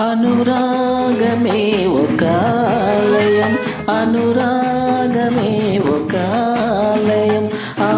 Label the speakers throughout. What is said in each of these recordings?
Speaker 1: అనురాగమే ఒకాలయం అనురాగమే ఒకాలయం ఆ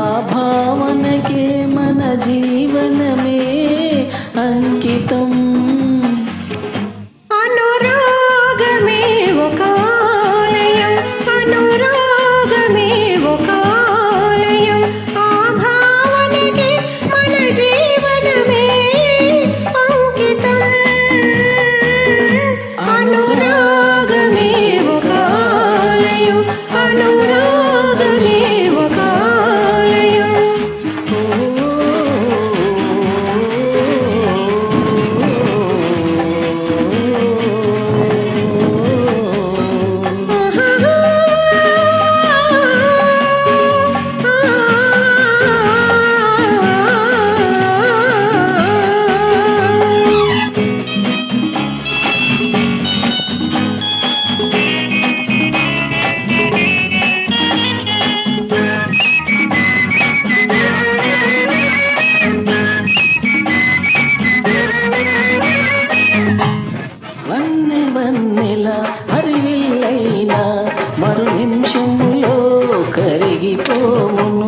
Speaker 1: போவும்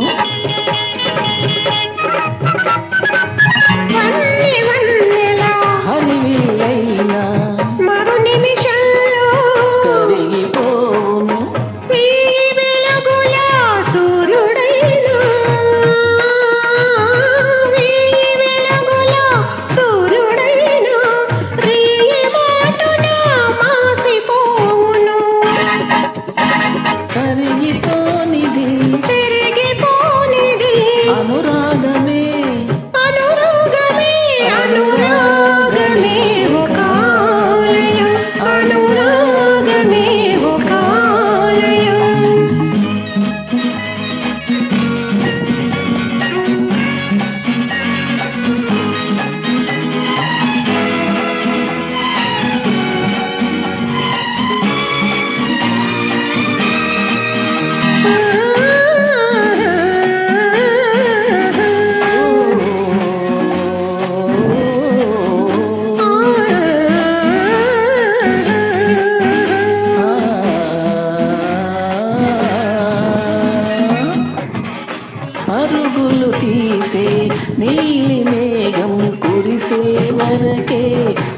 Speaker 1: నీలి మేఘం కురిసే వరకే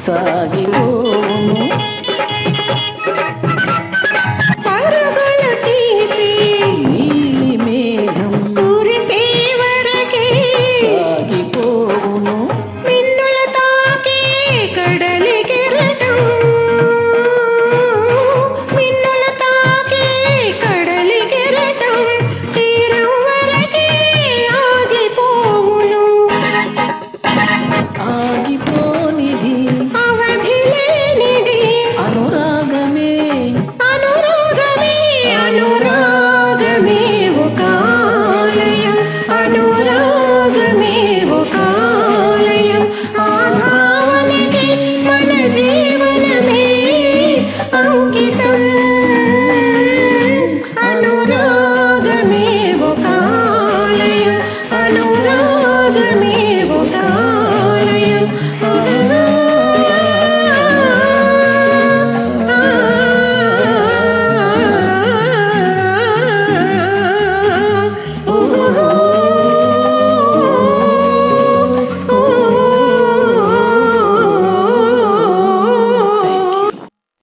Speaker 1: సాగిపో